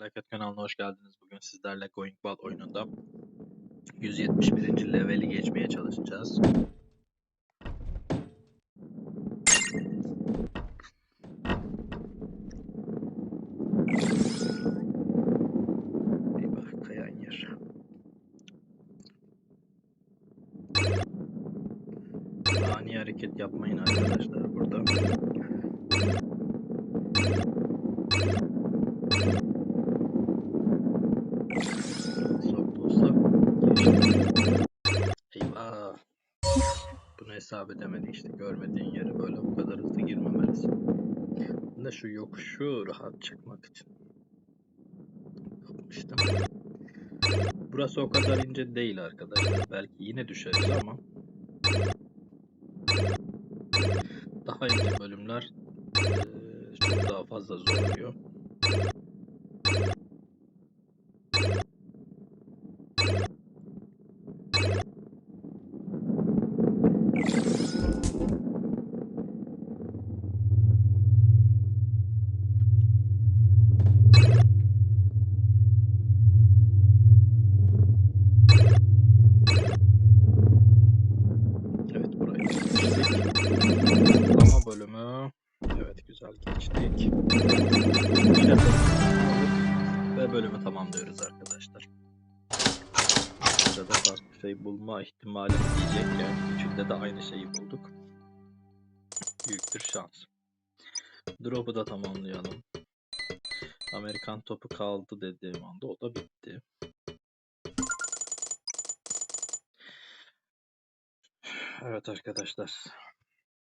Felaket kanalına hoş geldiniz. Bugün sizlerle Going Ball oyununda 171. leveli geçmeye çalışacağız. Eyvah kayan yer. Ani hareket yapmayın arkadaşlar burada. Bunu hesap edemedi işte. Görmediğin yere böyle bu kadar hızlı girmemelisin. De şu yokuşu rahat çıkmak için yapmıştım. Burası o kadar ince değil arkadaşlar. Belki yine düşeriz ama daha ince bölümler çok daha fazla zorluyor. Bölümü evet güzel geçtik. Ve bölümü tamamlıyoruz arkadaşlar. Burada farklı şey bulma ihtimali diyecekken üçünde de aynı şeyi bulduk. Büyük bir şans. Drop'u da tamamlayalım. Amerikan topu kaldı dediğim anda o da bitti. Evet arkadaşlar.